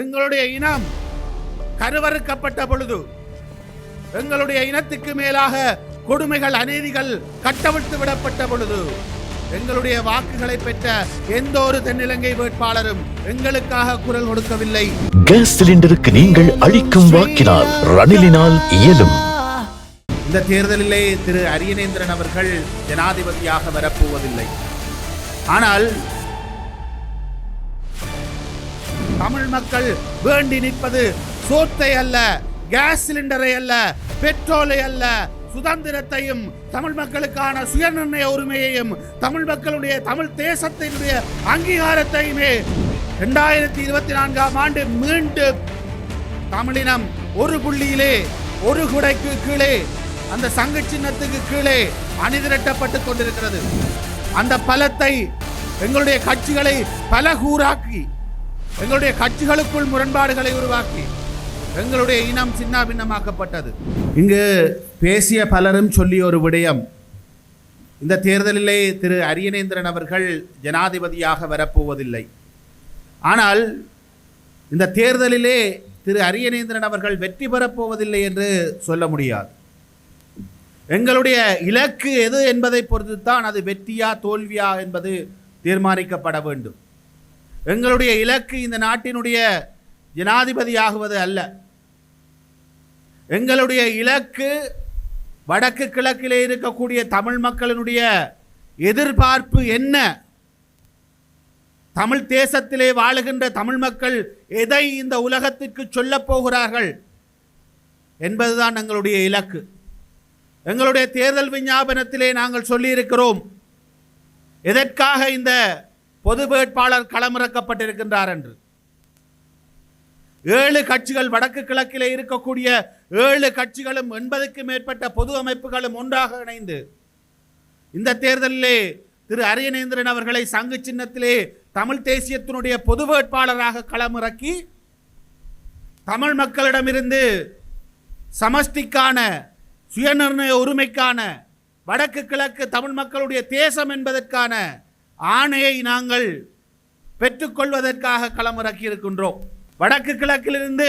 எங்களுடைய இனம் கருவறுக்கப்பட்ட பொழுது எங்களுடைய இனத்துக்கு மேலாக கொடுமைகள் அநீதிகள் கட்டவிழ்த்து விடப்பட்ட பொழுது எங்களுடைய வாக்குகளை பெற்ற எந்த ஒரு தென்னிலங்கை வேட்பாளரும் எங்களுக்காக குரல் கொடுக்கவில்லை. கேஸ் சிலிண்டருக்கு நீங்கள் அளிக்கும் வாக்கினால் ரணிலினால் இயலும். இந்த தேர்தலிலே திரு அரியநேந்திரன் அவர்கள் ஜனாதிபதியாக வரப்போவதில்லை. ஆனால் தமிழ் மக்கள் வேண்டி நிற்பது சோத்தை அல்ல கேஸ் சிலிண்டரை அல்ல பெட்ரோலை அல்ல. சுதந்திரத்தையும் தமிழ் மக்களுக்கான சுயநிர்ணய உரிமையையும் தமிழ் மக்களுடைய தமிழ் தேசத்தினுடைய அங்கீகாரத்தையுமே இரண்டாயிரத்தி இருபத்தி நான்காம் ஆண்டு மீண்டும் தமிழினம் ஒரு புள்ளியிலே ஒரு குடைக்கு கீழே அந்த சங்க சின்னத்துக்கு கீழே அணிதிரட்டப்பட்டு கொண்டிருக்கிறது. அந்த பலத்தை எங்களுடைய கட்சிகளை பல கூறாக்கி எங்களுடைய கட்சிகளுக்குள் முரண்பாடுகளை உருவாக்கி எங்களுடைய இனம் சின்னாபின்னமாக்கப்பட்டது. இங்கு பேசிய பலரும் சொல்லிய ஒரு விடயம். இந்த தேர்தலிலே திரு அரியநேந்திரன் அவர்கள் ஜனாதிபதியாக வரப்போவதில்லை. ஆனால் இந்த தேர்தலிலே திரு அரியநேந்திரன் அவர்கள் வெற்றி பெறப்போவதில்லை என்று சொல்ல முடியாது. எங்களுடைய இலக்கு எது என்பதை பொறுத்துத்தான் அது வெற்றியா தோல்வியா என்பது தீர்மானிக்கப்பட வேண்டும். எங்களுடைய இலக்கு இந்த நாட்டினுடைய ஜனாதிபதியாகுவது அல்ல. எங்களுடைய இலக்கு வடக்கு கிழக்கிலே இருக்கக்கூடிய தமிழ் மக்களினுடைய எதிர்பார்ப்பு என்ன? தமிழ் தேசத்திலே வாழுகின்ற தமிழ் மக்கள் எதை இந்த உலகத்திற்கு சொல்லப் போகிறார்கள் என்பதுதான் எங்களுடைய இலக்கு. எங்களுடைய தேர்தல் விஞ்ஞாபனத்திலே நாங்கள் சொல்லியிருக்கிறோம். எதற்காக இந்த பொது வேட்பாளர் களமிறக்கப்பட்டிருக்கின்றார் என்று. ஏழு கட்சிகள் வடக்கு கிழக்கிலே இருக்கக்கூடிய ஏழு கட்சிகளும் எண்பதுக்கு மேற்பட்ட பொது அமைப்புகளும் ஒன்றாக இணைந்து இந்த தேர்தலிலே திரு அரியநேந்திரன் அவர்களை சங்கு சின்னத்திலே தமிழ் தேசியத்தினுடைய பொது வேட்பாளராக களமிறக்கி தமிழ் மக்களிடமிருந்து சமஷ்டிக்கான சுயநிர்ணய உரிமைக்கான வடக்கு கிழக்கு தமிழ் மக்களுடைய தேசம் என்பதற்கான ஆணையை நாங்கள் பெற்றுக்கொள்வதற்காக களமிறக்கி இருக்கின்றோம். வடக்கு கிழக்கிலிருந்து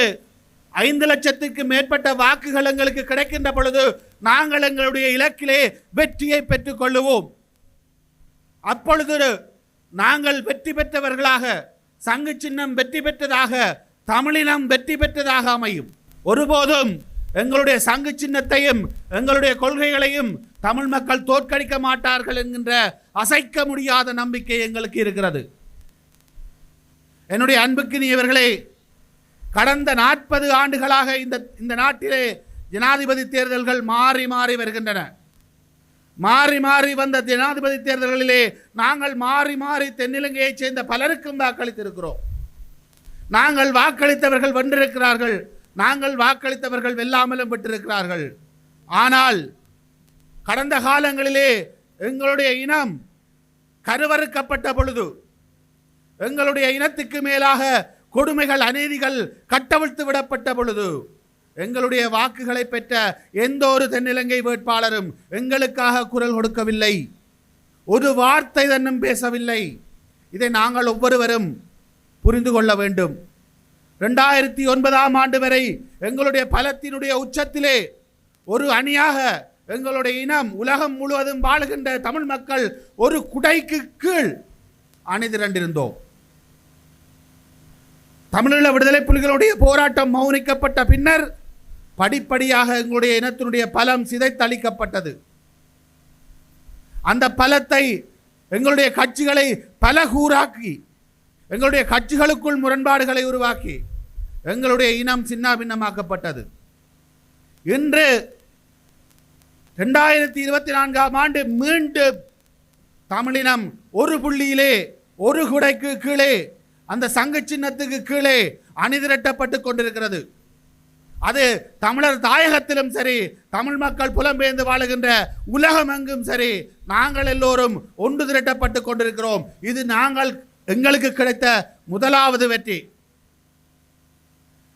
ஐந்து லட்சத்துக்கு மேற்பட்ட வாக்குகள் எங்களுக்கு கிடைக்கின்ற பொழுது நாங்கள் எங்களுடைய இலக்கிலே வெற்றியை பெற்றுக்கொள்ளுவோம். அப்பொழுது நாங்கள் வெற்றி பெற்றவர்களாக சங்கு சின்னம் வெற்றி பெற்றதாக தமிழினம் வெற்றி பெற்றதாக அமையும். ஒருபோதும் எங்களுடைய சங்கு சின்னத்தையும் எங்களுடைய கொள்கைகளையும் தமிழ் மக்கள் தோற்கடிக்க மாட்டார்கள் என்கின்ற அசைக்க முடியாத நம்பிக்கை எங்களுக்கு இருக்கிறது. என்னுடைய அன்புக்கினியவர்களே கடந்த நாற்பது ஆண்டுகளாக இந்த இந்த நாட்டிலே ஜனாதிபதி தேர்தல்கள் மாறி மாறி வருகின்றன. மாறி மாறி வந்த ஜனாதிபதி தேர்தல்களிலே நாங்கள் மாறி மாறி தென்னிலங்கையைச் சேர்ந்த பலருக்கும் வாக்களித்திருக்கிறோம். நாங்கள் வாக்களித்தவர்கள் வென்றிருக்கிறார்கள். நாங்கள் வாக்களித்தவர்கள் வெல்லாமலும் பெற்றிருக்கிறார்கள். ஆனால் கடந்த காலங்களிலே எங்களுடைய இனம் கருவறுக்கப்பட்ட பொழுது எங்களுடைய இனத்துக்கு மேலாக கொடுமைகள் அநீதிகள் கட்டவிழ்த்து விடப்பட்ட பொழுது எங்களுடைய வாக்குகளை பெற்ற எந்த ஒரு தென்னிலங்கை வேட்பாளரும் எங்களுக்காக குரல் கொடுக்கவில்லை. ஒரு வார்த்தை தன்னும் பேசவில்லை. இதை நாங்கள் ஒவ்வொருவரும் புரிந்து கொள்ள வேண்டும். ரெண்டாயிரத்தி ஒன்பதாம் ஆண்டு வரை எங்களுடைய பலத்தினுடைய உச்சத்திலே ஒரு அணியாக எங்களுடைய இனம் உலகம் முழுவதும் வாழுகின்ற தமிழ் மக்கள் ஒரு குடைக்கு கீழ் அணிதிரண்டிருந்தோம். தமிழீழ விடுதலை புலிகளுடைய போராட்டம் மௌனிக்கப்பட்ட பின்னர் படிப்படியாக எங்களுடைய இனத்தினுடைய பலம் சிதைத்தளிக்கப்பட்டது. அந்த பலத்தை எங்களுடைய கட்சிகளை பல கூறாக்கி எங்களுடைய கட்சிகளுக்குள் முரண்பாடுகளை உருவாக்கி எங்களுடைய இனம் சின்னாபின்னமாக்கப்பட்டது. இன்று ரெண்டாயிரத்தி இருபத்தி நான்காம் ஆண்டு மீண்டும் தமிழினம் ஒரு புள்ளியிலே ஒரு குடைக்கு கீழே அந்த சங்க சின்னத்துக்கு கீழே அணிதிரட்டப்பட்டு கொண்டிருக்கிறது. அது தமிழர் தாயகத்திலும் சரி தமிழ் மக்கள் புலம்பெயர்ந்து வாழுகின்ற உலகம் எங்கும் சரி நாங்கள் எல்லோரும் ஒன்று திரட்டப்பட்டு கொண்டிருக்கிறோம். இது நாங்கள் எங்களுக்கு கிடைத்த முதலாவது வெற்றி.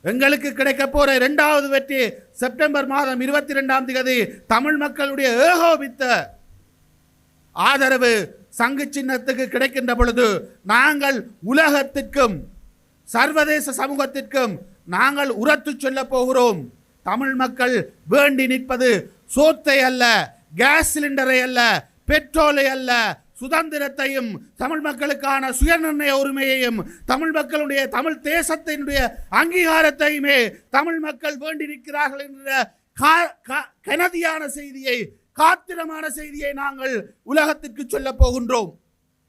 எங்களுக்கு கிடைக்க போற இரண்டாவது வெற்றி செப்டம்பர் மாதம் இருபத்தி ரெண்டாம் தேதி தமிழ் மக்களுடைய ஏகோபித்த ஆதரவு சங்கு சின்னத்துக்கு கிடைக்கின்ற பொழுது நாங்கள் உலகத்திற்கும் சர்வதேச சமூகத்திற்கும் நாங்கள் உரத்து சொல்ல போகிறோம். தமிழ் மக்கள் வேண்டி நிற்பது சோத்தை அல்ல கேஸ் சிலிண்டரை அல்ல பெட்ரோலை அல்ல சுதந்திரத்தையும் தமிழ் மக்களுக்கான சுயநிர்ணய உரிமையையும் தமிழ் மக்களுடைய தமிழ் தேசத்தினுடைய அங்கீகாரத்தையுமே தமிழ் மக்கள் வேண்டி நிற்கிறார்கள் என்ற கா- கனதியான செய்தியை காத்திரமான செய்தியை நாங்கள் உலகத்திற்கு சொல்ல போகின்றோம்.